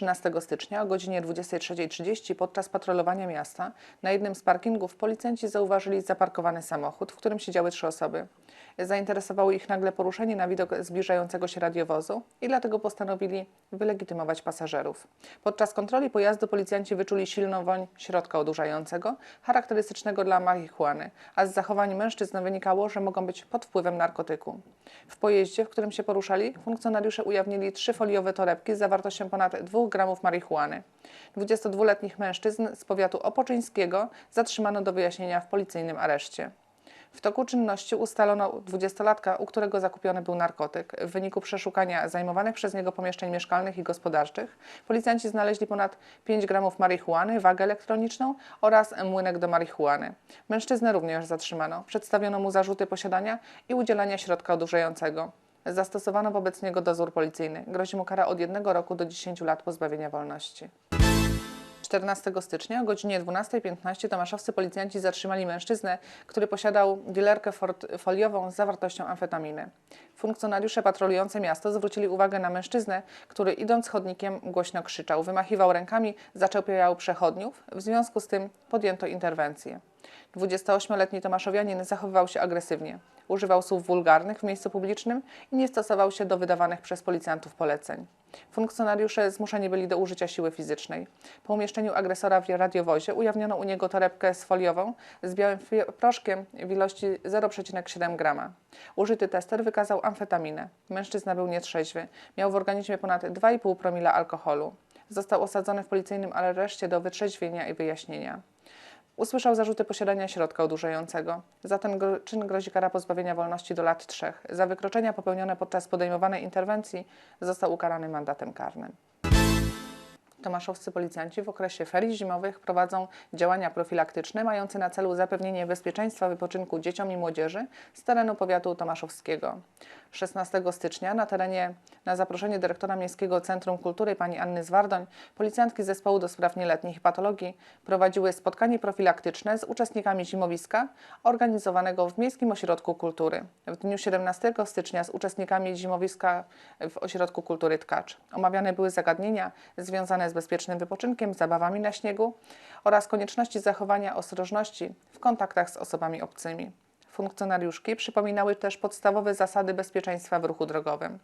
13 stycznia o godzinie 23.30 podczas patrolowania miasta na jednym z parkingów policjanci zauważyli zaparkowany samochód, w którym siedziały trzy osoby. Zainteresowało ich nagle poruszenie na widok zbliżającego się radiowozu i dlatego postanowili wylegitymować pasażerów. Podczas kontroli pojazdu policjanci wyczuli silną woń środka odurzającego, charakterystycznego dla marihuany, a z zachowań mężczyzn wynikało, że mogą być pod wpływem narkotyku. W pojeździe, w którym się poruszali, funkcjonariusze ujawnili trzy foliowe torebki z zawartością ponad 2 gramów marihuany. 22-letnich mężczyzn z powiatu opoczyńskiego zatrzymano do wyjaśnienia w policyjnym areszcie. W toku czynności ustalono 20-latka, u którego zakupiony był narkotyk. W wyniku przeszukania zajmowanych przez niego pomieszczeń mieszkalnych i gospodarczych policjanci znaleźli ponad 5 gramów marihuany, wagę elektroniczną oraz młynek do marihuany. Mężczyznę również zatrzymano. Przedstawiono mu zarzuty posiadania i udzielania środka odurzającego. Zastosowano wobec niego dozór policyjny. Grozi mu kara od 1 roku do 10 lat pozbawienia wolności. 14 stycznia o godzinie 12.15 tomaszowscy policjanci zatrzymali mężczyznę, który posiadał dilerkę foliową z zawartością amfetaminy. Funkcjonariusze patrolujące miasto zwrócili uwagę na mężczyznę, który idąc chodnikiem głośno krzyczał, wymachiwał rękami, zaczepiał przechodniów. W związku z tym podjęto interwencję. 28-letni Tomaszowianin zachowywał się agresywnie. Używał słów wulgarnych w miejscu publicznym i nie stosował się do wydawanych przez policjantów poleceń. Funkcjonariusze zmuszeni byli do użycia siły fizycznej. Po umieszczeniu agresora w radiowozie ujawniono u niego torebkę z foliową z białym proszkiem w ilości 0,7 grama. Użyty tester wykazał amfetaminę. Mężczyzna był nietrzeźwy. Miał w organizmie ponad 2,5 promila alkoholu. Został osadzony w policyjnym areszcie do wytrzeźwienia i wyjaśnienia. Usłyszał zarzuty posiadania środka odurzającego. Za ten czyn grozi kara pozbawienia wolności do lat trzech. Za wykroczenia popełnione podczas podejmowanej interwencji został ukarany mandatem karnym. Tomaszowscy policjanci w okresie ferii zimowych prowadzą działania profilaktyczne mające na celu zapewnienie bezpieczeństwa wypoczynku dzieciom i młodzieży z terenu powiatu tomaszowskiego. 16 stycznia na terenie, na zaproszenie dyrektora Miejskiego Centrum Kultury pani Anny Zwardoń, policjantki Zespołu do Spraw Nieletnich i Patologii prowadziły spotkanie profilaktyczne z uczestnikami zimowiska organizowanego w Miejskim Ośrodku Kultury. W dniu 17 stycznia z uczestnikami zimowiska w Ośrodku Kultury Tkacz. Omawiane były zagadnienia związane z bezpiecznym wypoczynkiem, zabawami na śniegu oraz konieczności zachowania ostrożności w kontaktach z osobami obcymi. Funkcjonariuszki przypominały też podstawowe zasady bezpieczeństwa w ruchu drogowym.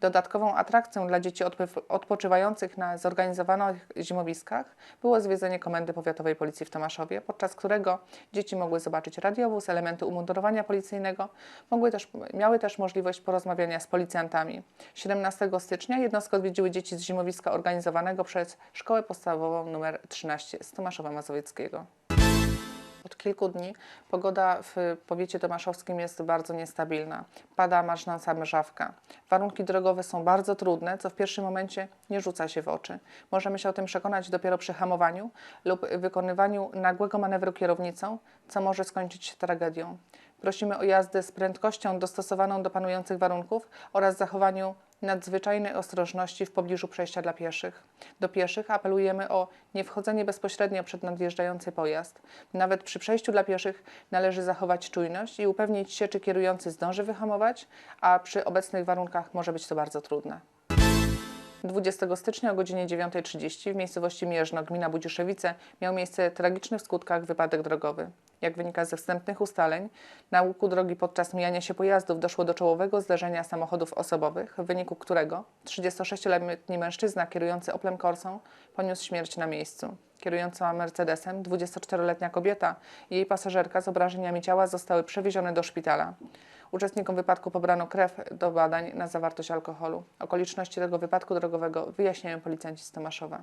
Dodatkową atrakcją dla dzieci odpoczywających na zorganizowanych zimowiskach było zwiedzenie Komendy Powiatowej Policji w Tomaszowie, podczas którego dzieci mogły zobaczyć radiowóz, elementy umundurowania policyjnego, mogły też, miały też możliwość porozmawiania z policjantami. 17 stycznia jednostkę odwiedziły dzieci z zimowiska organizowanego przez Szkołę Podstawową nr 13 z Tomaszowa Mazowieckiego. Od kilku dni pogoda w powiecie tomaszowskim jest bardzo niestabilna. Pada marznąca mrzawka. Warunki drogowe są bardzo trudne, co w pierwszym momencie nie rzuca się w oczy. Możemy się o tym przekonać dopiero przy hamowaniu lub wykonywaniu nagłego manewru kierownicą, co może skończyć się tragedią. Prosimy o jazdę z prędkością dostosowaną do panujących warunków oraz zachowaniu nadzwyczajnej ostrożności w pobliżu przejścia dla pieszych. Do pieszych apelujemy o niewchodzenie bezpośrednio przed nadjeżdżający pojazd. Nawet przy przejściu dla pieszych należy zachować czujność i upewnić się, czy kierujący zdąży wyhamować, a przy obecnych warunkach może być to bardzo trudne. 20 stycznia o godzinie 9.30 w miejscowości Mierzno, gmina Budziszewice, miał miejsce tragiczny w skutkach wypadek drogowy. Jak wynika ze wstępnych ustaleń, na łuku drogi podczas mijania się pojazdów doszło do czołowego zderzenia samochodów osobowych, w wyniku którego 36-letni mężczyzna kierujący Oplem Corsą poniósł śmierć na miejscu. Kierująca Mercedesem 24-letnia kobieta i jej pasażerka z obrażeniami ciała zostały przewiezione do szpitala. Uczestnikom wypadku pobrano krew do badań na zawartość alkoholu. Okoliczności tego wypadku drogowego wyjaśniają policjanci z Tomaszowa.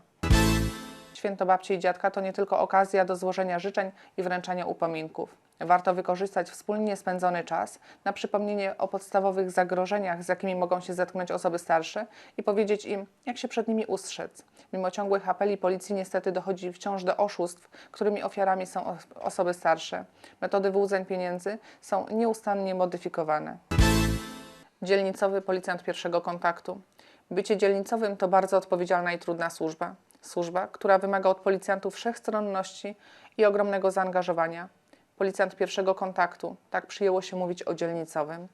Święto babci i dziadka to nie tylko okazja do złożenia życzeń i wręczania upominków. Warto wykorzystać wspólnie spędzony czas na przypomnienie o podstawowych zagrożeniach, z jakimi mogą się zetknąć osoby starsze i powiedzieć im, jak się przed nimi ustrzec. Mimo ciągłych apeli policji niestety dochodzi wciąż do oszustw, którymi ofiarami są osoby starsze. Metody wyłudzeń pieniędzy są nieustannie modyfikowane. Dzielnicowy policjant pierwszego kontaktu. Bycie dzielnicowym to bardzo odpowiedzialna i trudna służba. Służba, która wymaga od policjantów wszechstronności i ogromnego zaangażowania. Policjant pierwszego kontaktu, tak przyjęło się mówić o dzielnicowym.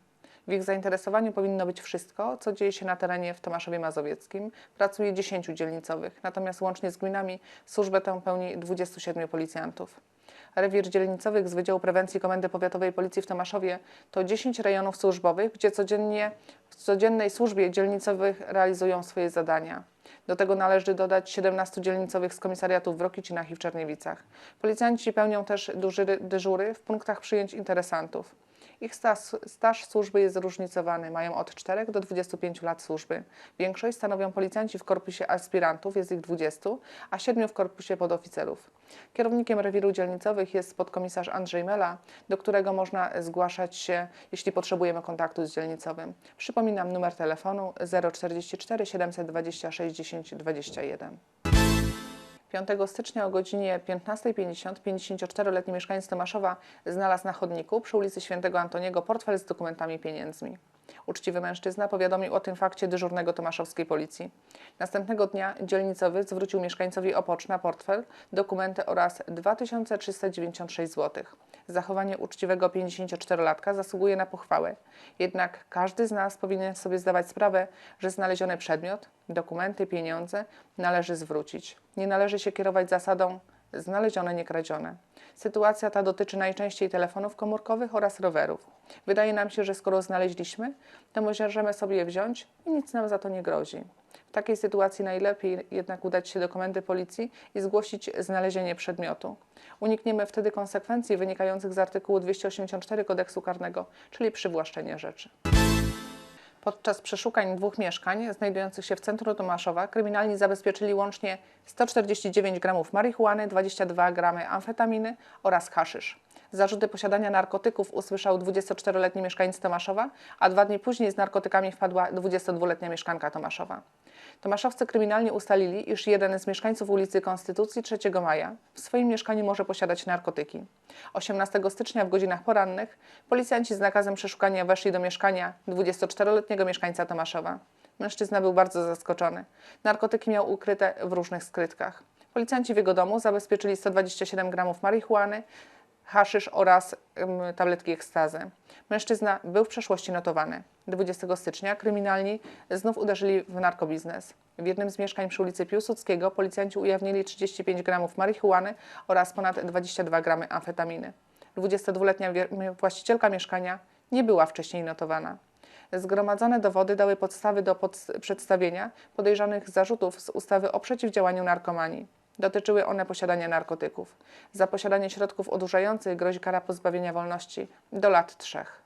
W ich zainteresowaniu powinno być wszystko, co dzieje się na terenie w Tomaszowie Mazowieckim. Pracuje 10 dzielnicowych, natomiast łącznie z gminami służbę tę pełni 27 policjantów. Rewir dzielnicowych z Wydziału Prewencji Komendy Powiatowej Policji w Tomaszowie to 10 rejonów służbowych, gdzie codziennie w codziennej służbie dzielnicowych realizują swoje zadania. Do tego należy dodać 17 dzielnicowych z komisariatów w Rokicinach i w Czerniewicach. Policjanci pełnią też dyżury w punktach przyjęć interesantów. Ich staż, staż służby jest zróżnicowany. Mają od 4 do 25 lat służby. Większość stanowią policjanci w korpusie aspirantów, jest ich 20, a 7 w korpusie podoficerów. Kierownikiem rewiru dzielnicowych jest podkomisarz Andrzej Mela, do którego można zgłaszać się, jeśli potrzebujemy kontaktu z dzielnicowym. Przypominam numer telefonu 044 726 10 21. 5 stycznia o godzinie 15.50 54-letni mieszkaniec Tomaszowa znalazł na chodniku przy ulicy Świętego Antoniego portfel z dokumentami pieniędzmi. Uczciwy mężczyzna powiadomił o tym fakcie dyżurnego tomaszowskiej policji. Następnego dnia dzielnicowy zwrócił mieszkańcowi Opoczna portfel, dokumenty oraz 2396 zł. Zachowanie uczciwego 54-latka zasługuje na pochwałę. Jednak każdy z nas powinien sobie zdawać sprawę, że znaleziony przedmiot, dokumenty, pieniądze należy zwrócić. Nie należy się kierować zasadą znalezione, nie kradzione. Sytuacja ta dotyczy najczęściej telefonów komórkowych oraz rowerów. Wydaje nam się, że skoro znaleźliśmy, to możemy sobie je wziąć i nic nam za to nie grozi. W takiej sytuacji najlepiej jednak udać się do komendy policji i zgłosić znalezienie przedmiotu. Unikniemy wtedy konsekwencji wynikających z artykułu 284 kodeksu karnego, czyli przywłaszczenie rzeczy. Podczas przeszukań dwóch mieszkań znajdujących się w centrum Tomaszowa kryminalni zabezpieczyli łącznie 149 gramów marihuany, 22 gramy amfetaminy oraz haszysz. Zarzuty posiadania narkotyków usłyszał 24-letni mieszkaniec Tomaszowa, a dwa dni później z narkotykami wpadła 22-letnia mieszkanka Tomaszowa. Tomaszowcy kryminalni ustalili, iż jeden z mieszkańców ulicy Konstytucji 3 Maja w swoim mieszkaniu może posiadać narkotyki. 18 stycznia w godzinach porannych policjanci z nakazem przeszukania weszli do mieszkania 24-letniego mieszkańca Tomaszowa. Mężczyzna był bardzo zaskoczony. Narkotyki miał ukryte w różnych skrytkach. Policjanci w jego domu zabezpieczyli 127 gramów marihuany, haszysz oraz tabletki ekstazy. Mężczyzna był w przeszłości notowany. 20 stycznia kryminalni znów uderzyli w narkobiznes. W jednym z mieszkań przy ulicy Piłsudskiego policjanci ujawnili 35 gramów marihuany oraz ponad 22 gramy amfetaminy. 22-letnia wie- właścicielka mieszkania nie była wcześniej notowana. Zgromadzone dowody dały podstawy do przedstawienia podejrzanych zarzutów z ustawy o przeciwdziałaniu narkomanii. Dotyczyły one posiadania narkotyków. Za posiadanie środków odurzających grozi kara pozbawienia wolności do lat trzech.